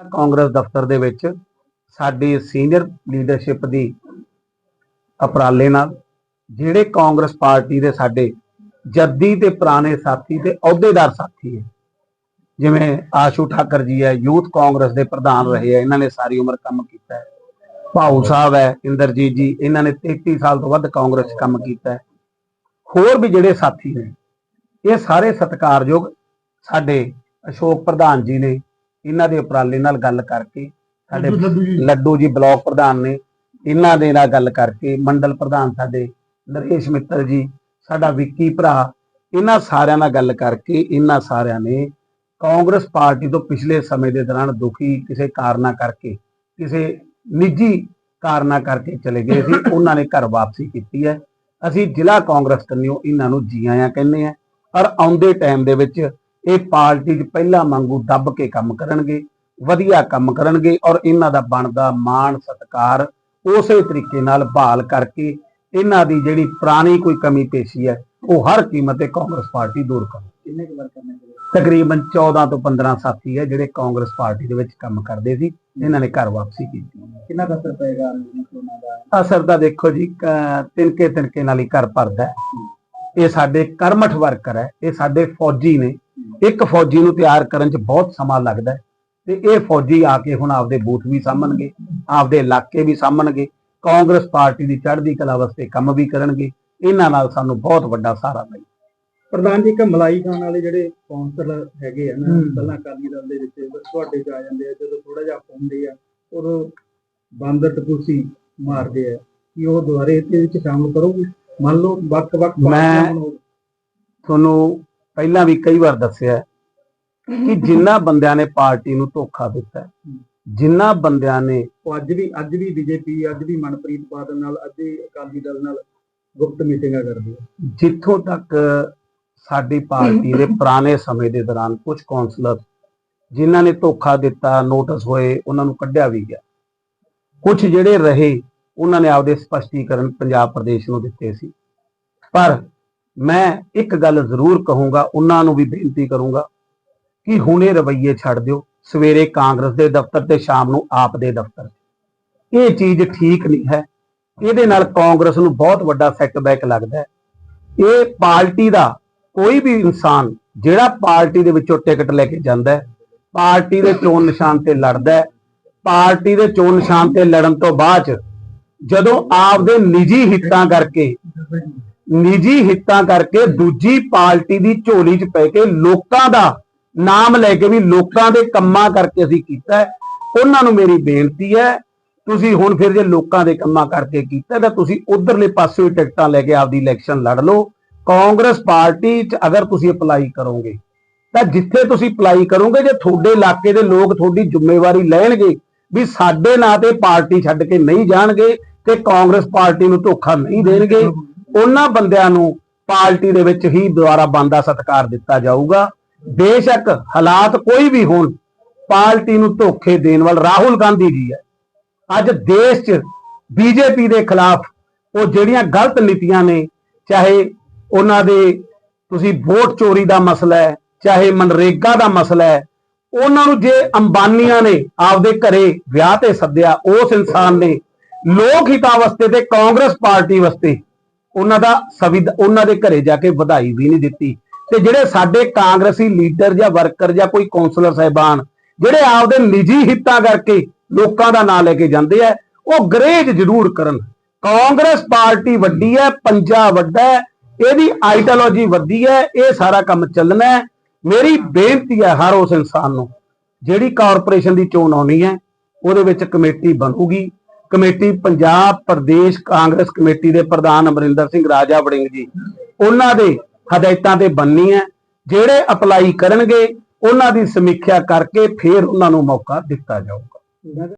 ਕਾਂਗਰਸ ਦਫ਼ਤਰ ਦੇ ਵਿੱਚ ਸਾਡੀ ਸੀਨੀਅਰ ਲੀਡਰਸ਼ਿਪ ਦੀ ਅਪਰਾਲੇ ਨਾਲ ਜਿਹੜੇ ਕਾਂਗਰਸ ਪਾਰਟੀ ਦੇ ਸਾਡੇ ਜੱਦੀ ਤੇ ਪੁਰਾਣੇ ਸਾਥੀ ਤੇ ਅਹੁਦੇਦਾਰ ਸਾਥੀ ਹੈ, ਜਿਵੇਂ ਆਸ਼ੂ ਠਾਕਰ ਜੀ ਹੈ, ਯੂਥ ਕਾਂਗਰਸ ਦੇ ਪ੍ਰਧਾਨ ਰਹੇ ਹੈ, ਇਹਨਾਂ ਨੇ ਸਾਰੀ ਉਮਰ ਕੰਮ ਕੀਤਾ ਹੈ। ਭਾਊ ਸਾਹਿਬ ਹੈ, ਇੰਦਰਜੀਤ ਜੀ, ਇਹਨਾਂ ਨੇ 33 ਸਾਲ ਤੋਂ ਵੱਧ ਕਾਂਗਰਸ 'ਚ ਕੰਮ ਕੀਤਾ ਹੈ। ਹੋਰ ਵੀ ਜਿਹੜੇ ਸਾਥੀ ਨੇ, ਇਹ ਸਾਰੇ ਸਤਿਕਾਰਯੋਗ ਸਾਡੇ ਅਸ਼ੋਕ ਪ੍ਰਧਾਨ ਜੀ ਨੇ ਇਹਨਾਂ ਦੇ ਉਪਰਾਲੇ ਨਾਲ ਗੱਲ ਕਰਕੇ ਸਾਡੇ ਲੱਡੂ ਜੀ। ਬਲਾਕ ਪ੍ਰਧਾਨ ਨੇ ਇਹਨਾਂ ਦੇ ਨਾਲ ਗੱਲ ਕਰਕੇ ਮੰਡਲ ਪ੍ਰਧਾਨ ਸਾਡੇ ਨਰੇਸ਼ ਮਿੱਤਲ ਜੀ ਸਾਡਾ ਵਿੱਕੀ ਭਰਾ ਇਹਨਾਂ ਸਾਰਿਆਂ ਨਾਲ ਗੱਲ ਕਰਕੇ ਇਹਨਾਂ ਸਾਰਿਆਂ ਨੇ ਕਾਂਗਰਸ ਪਾਰਟੀ ਤੋਂ ਪਿਛਲੇ ਸਮੇਂ ਦੇ ਦੌਰਾਨ ਦੁਖੀ ਕਿਸੇ ਕਾਰਨਾ ਕਰਕੇ ਕਿਸੇ ਨਿੱਜੀ ਕਾਰਨਾ ਕਰਕੇ ਚਲੇ ਗਏ ਸੀ ਉਹਨਾਂ ਨੇ ਘਰ ਵਾਪਸੀ ਕੀਤੀ ਹੈ। ਅਸੀਂ ਜ਼ਿਲ੍ਹਾ ਕਾਂਗਰਸ ਕੰਨਿਓ ਇਹਨਾਂ ਨੂੰ ਜੀ ਆਇਆਂ ਕਹਿੰਦੇ ਆ ਪਰ ਆਉਂਦੇ ਟਾਈਮ ਦੇ ਵਿੱਚ ਇਹ ਪਾਰਟੀ 'ਚ ਪਹਿਲਾਂ ਵਾਂਗੂ ਦੱਬ ਕੇ ਕੰਮ ਕਰਨਗੇ ਵਧੀਆ ਕੰਮ ਕਰਨਗੇ ਔਰ ਇਹਨਾਂ ਦਾ ਬਣਦਾ ਮਾਣ ਸਤਕਾਰ ਉਸੇ ਤਰੀਕੇ ਨਾਲ ਬਹਾਲ ਕਰਕੇ ਇਹਨਾਂ ਦੀ ਜਿਹੜੀ ਪੁਰਾਣੀ ਕੋਈ ਕਮੀ ਪੇਸ਼ੀ ਹੈ ਉਹ ਹਰ ਕੀਮਤ ਤੇ ਕਾਂਗਰਸ ਪਾਰਟੀ ਦੂਰ ਕਰੂ। ਕਿੰਨੇ ਕੁ ਤਕਰੀਬਨ 14 ਤੋਂ 15 ਸਾਥੀ ਹੈ ਜਿਹੜੇ ਕਾਂਗਰਸ ਪਾਰਟੀ ਦੇ ਵਿੱਚ ਕੰਮ ਕਰਦੇ ਸੀ ਇਹਨਾਂ ਨੇ ਘਰ ਵਾਪਸੀ ਕੀਤੀ। ਕਿੰਨਾ ਅਸਰ ਪਏਗਾ ਉਹਨਾਂ ਦਾ? ਅਸਰ ਤਾਂ ਦੇਖੋ ਜੀ ਕ- ਤਿਨਕੇ ਤਿਨਕੇ ਨਾਲ ਹੀ ਘਰ ਭਰਦਾ। ਇਹ ਸਾਡੇ ਕਰਮਠ ਵਰਕਰ ਹੈ ਇਹ ਸਾਡੇ ਫੌਜੀ ਨੇ ਇੱਕ ਫੌਜੀ ਨੂੰ ਤਿਆਰ ਕਰਨ 'ਚ ਬਹੁਤ ਸਮਾਂ ਲੱਗਦਾ ਤੇ ਇਹ ਫੌਜੀ ਆ ਕੇ ਹੁਣ ਆਪਦੇ ਬੂਥ ਵੀ ਸਾਂਭਣਗੇ ਆਪਦੇ ਇਲਾਕੇ ਵੀ ਸਾਂਭਣਗੇ ਕਾਂਗਰਸ ਪਾਰਟੀ ਦੀ ਚੜ੍ਹਦੀ ਕਲਾ ਵਾਸਤੇ ਕੰਮ ਵੀ ਕਰਨਗੇ ਇਹਨਾਂ ਨਾਲ ਸਾਨੂੰ ਬਹੁਤ ਵੱਡਾ ਸਹਾਰਾ ਮਿਲੇ ਪ੍ਰਧਾਨ ਜੀ ਇੱਕ ਮਲਾਈ ਖਾਨ ਵਾਲੇ ਜਿਹੜੇ ਕੌਂਸਲ ਹੈਗੇ ਆ ਨਾ। ਪਹਿਲਾਂ ਅਕਾਲੀ ਦਲ ਦੇ ਵਿੱਚ ਤੁਹਾਡੇ ਚ ਆ ਜਾਂਦੇ ਆ ਜਦੋਂ ਥੋੜਾ ਜਿਹਾ ਪਾਉਂਦੇ ਆ ਉਹ ਬਾਂਦਰ ਟਪੂਸੀ ਮਾਰਦੇ ਆ ਕਿ ਉਹ ਦੁਬਾਰੇ ਇਹਦੇ ਵਿੱਚ ਸ਼ਾਮਲ ਕਰੋਗੇ ਮੰਨ ਲਓ ਵੱਖ-ਵੱਖ ਮੈਂ-। ਤੁਹਾਨੂੰ ਪਹਿਲਾਂ ਵੀ ਕਈ ਵਾਰ ਦੱਸਿਆ ਕਿ ਜਿਨ੍ਹਾਂ ਬੰਦਿਆਂ ਨੇ ਪਾਰਟੀ ਨੂੰ ਧੋਖਾ ਦਿੱਤਾ ਹੈ, ਜਿਨ੍ਹਾਂ ਬੰਦਿਆਂ ਨੇ ਉਹ ਅੱਜ ਵੀ ਅੱਜ ਵੀ ਬੀਜੇਪੀ ਅੱਜ ਵੀ ਮਨਪ੍ਰੀਤ ਬਾਦਲ ਨਾਲ ਅੱਜ ਵੀ ਅਕਾਲੀ ਦਲ ਨਾਲ ਗੁਪਤ ਮੀਟਿੰਗਾਂ ਕਰਦੇ ਜਿੱਥੋਂ ਤੱਕ ਸਾਡੀ ਪਾਰਟੀ ਦੇ ਪੁਰਾਣੇ ਸਮੇਂ ਦੇ ਦੌਰਾਨ ਕੁਝ ਕੌਂਸਲਰ ਜਿਨ੍ਹਾਂ ਨੇ ਧੋਖਾ ਦਿੱਤਾ ਨੋਟਿਸ ਹੋਏ ਉਹਨਾਂ ਨੂੰ ਕੱਢਿਆ ਵੀ ਗਿਆ। ਕੁਝ ਜਿਹੜੇ ਰਹੇ ਉਹਨਾਂ ਨੇ ਆਪਦੇ ਸਪਸ਼ਟੀਕਰਨ ਪੰਜਾਬ ਪ੍ਰਦੇਸ਼ ਨੂੰ ਦਿੱਤੇ ਸੀ। ਪਰ ਮੈਂ ਇੱਕ ਗੱਲ ਜ਼ਰੂਰ ਕਹੂੰਗਾ, ਉਹਨਾਂ ਨੂੰ ਵੀ ਬੇਨਤੀ ਕਰੂੰਗਾ ਕਿ ਹੁਣੇ ਰਵੱਈਏ ਛੱਡ ਦਿਓ, ਸਵੇਰੇ ਕਾਂਗਰਸ ਦੇ ਦਫ਼ਤਰ ਤੇ ਸ਼ਾਮ ਨੂੰ ਆਪ ਦੇ ਦਫ਼ਤਰ ਇਹ ਚੀਜ਼ ਠੀਕ ਨਹੀਂ ਹੈ। ਇਹਦੇ ਨਾਲ ਕਾਂਗਰਸ ਨੂੰ ਬਹੁਤ ਵੱਡਾ ਸੈਟਬੈਕ ਲੱਗਦਾ ਹੈ। ਇਹ ਪਾਰਟੀ ਦਾ ਕੋਈ ਵੀ ਇਨਸਾਨ ਜਿਹੜਾ ਪਾਰਟੀ ਦੇ ਵਿੱਚੋਂ ਟਿਕਟ ਲੈ ਕੇ ਜਾਂਦਾ ਹੈ, ਪਾਰਟੀ ਦੇ ਚੋਣ ਨਿਸ਼ਾਨ ਤੇ ਲੜਦਾ ਹੈ, ਪਾਰਟੀ ਦੇ ਚੋਣ ਨਿਸ਼ਾਨ ਤੇ ਲੜਨ ਤੋਂ ਬਾਅਦ 'ਚ ਜਦੋਂ ਆਪਦੇ ਨਿੱਜੀ ਹਿੱਤਾਂ ਕਰਕੇ ਨਿੱਜੀ ਹਿੱਤਾਂ ਕਰਕੇ ਦੂਜੀ ਪਾਰਟੀ ਦੀ ਝੋਲੀ 'ਚ ਪੈ ਕੇ ਲੋਕਾਂ ਦਾ ਨਾਮ ਲੈ ਕੇ ਵੀ ਲੋਕਾਂ ਦੇ ਕੰਮਾਂ ਕਰਕੇ ਅਸੀਂ ਕੀਤਾ ਉਹਨਾਂ ਨੂੰ ਮੇਰੀ ਬੇਨਤੀ ਹੈ, ਤੁਸੀਂ ਹੁਣ ਫਿਰ ਜੇ ਲੋਕਾਂ ਦੇ ਕੰਮਾਂ ਕਰਕੇ ਕੀਤਾ ਤਾਂ ਤੁਸੀਂ ਉਧਰਲੇ ਪਾਸੇ ਟਿਕਟਾਂ ਲੈ ਕੇ ਆਪਦੀ ਇਲੈਕਸ਼ਨ ਲੜ ਲਓ। ਕਾਂਗਰਸ ਪਾਰਟੀ 'ਚ ਅਗਰ ਤੁਸੀਂ ਅਪਲਾਈ ਕਰੋਗੇ, ਤਾਂ ਜਿੱਥੇ ਤੁਸੀਂ ਅਪਲਾਈ ਕਰੋਗੇ, ਜੇ ਤੁਹਾਡੇ ਇਲਾਕੇ ਦੇ ਲੋਕ ਤੁਹਾਡੀ ਜ਼ਿੰਮੇਵਾਰੀ ਲੈਣਗੇ ਵੀ ਸਾਡੇ ਨਾਂ ਤੇ ਪਾਰਟੀ ਛੱਡ ਕੇ ਨਹੀਂ ਜਾਣਗੇ ਤੇ ਕਾਂਗਰਸ ਪਾਰਟੀ ਨੂੰ ਧੋਖਾ ਨਹੀਂ ਦੇਣਗੇ ਉਹਨਾਂ ਬੰਦਿਆਂ ਨੂੰ ਪਾਰਟੀ ਦੇ ਵਿੱਚ ਹੀ ਦੁਆਰਾ ਬੰਦਾ ਸਤਕਾਰ ਦਿੱਤਾ ਜਾਊਗਾ। ਬੇਸ਼ੱਕ ਹਾਲਾਤ ਕੋਈ ਵੀ ਹੋਣ, ਪਾਰਟੀ ਨੂੰ ਧੋਖੇ ਦੇਣ ਵਾਲ ਰਾਹੁਲ ਗਾਂਧੀ ਜੀ ਹੈ। ਅੱਜ ਦੇਸ਼ 'ਚ ਬੀਜੇਪੀ ਦੇ ਖਿਲਾਫ ਉਹ ਜਿਹੜੀਆਂ ਗਲਤ ਨੀਤੀਆਂ ਨੇ, ਚਾਹੇ ਉਹਨਾਂ ਦੇ ਤੁਸੀਂ ਵੋਟ ਚੋਰੀ ਦਾ ਮਸਲਾ ਹੈ, ਚਾਹੇ ਮਨਰੇਗਾ ਦਾ ਮਸਲਾ ਹੈ, ਉਹਨਾਂ ਨੂੰ ਜੇ ਅੰਬਾਨੀਆਂ ਨੇ ਆਪਦੇ ਘਰੇ ਵਿਆਹ ਤੇ ਸੱਦਿਆ, ਉਸ ਇਨਸਾਨ ਨੇ ਲੋਕ ਹਿੱਤਾਂ ਵਾਸਤੇ ਤੇ ਕਾਂਗਰਸ ਪਾਰਟੀ ਵਾਸਤੇ ਉਹਨਾਂ ਦਾ ਸੰਵਿਧ, ਉਹਨਾਂ ਦੇ ਘਰੇ ਜਾ ਕੇ ਵਧਾਈ ਵੀ ਨਹੀਂ ਦਿੱਤੀ। ਤੇ ਜਿਹੜੇ ਸਾਡੇ ਕਾਂਗਰਸੀ ਲੀਡਰ ਜਾਂ ਵਰਕਰ ਜਾਂ ਕੋਈ ਕੌਂਸਲਰ ਸਾਹਿਬਾਨ, ਜਿਹੜੇ ਆਪਦੇ ਨਿੱਜੀ ਹਿੱਤਾਂ ਕਰਕੇ ਲੋਕਾਂ ਦਾ ਨਾਂ ਲੈ ਕੇ ਜਾਂਦੇ ਆ, ਉਹ ਗਰੇਜ ਜ਼ਰੂਰ ਕਰਨ। ਕਾਂਗਰਸ ਪਾਰਟੀ ਵੱਡੀ ਹੈ ਪੰਜਾਬ ਵੱਡਾ ਹੈ, ਇਹਦੀ ਆਈਡੀਓਲੋਜੀ ਵੱਡੀ ਹੈ, ਇਹ ਸਾਰਾ ਕੰਮ ਚੱਲਣਾ ਹੈ। ਮੇਰੀ ਬੇਨਤੀ ਹੈ ਹਰ ਉਸ ਇਨਸਾਨ ਨੂੰ, ਜਿਹੜੀ ਕਾਰਪੋਰੇਸ਼ਨ ਦੀ ਚੋਣ ਆਉਣੀ ਹੈ, ਉਹਦੇ ਵਿੱਚ ਕਮੇਟੀ ਬਣੂਗੀ। ਕਮੇਟੀ, ਪੰਜਾਬ ਪ੍ਰਦੇਸ਼ ਕਾਂਗਰਸ ਕਮੇਟੀ ਦੇ ਪ੍ਰਧਾਨ ਅਮਰਿੰਦਰ ਸਿੰਘ ਰਾਜਾ ਵੜਿੰਗ ਜੀ, ਉਹਨਾਂ ਦੇ ਹਦਾਇਤਾਂ ਤੇ ਬੰਨੀ ਹੈ। ਜਿਹੜੇ ਅਪਲਾਈ ਕਰਨਗੇ, ਉਹਨਾਂ ਦੀ ਸਮੀਖਿਆ ਕਰਕੇ ਫਿਰ ਉਹਨਾਂ ਨੂੰ ਮੌਕਾ ਦਿੱਤਾ ਜਾਊਗਾ।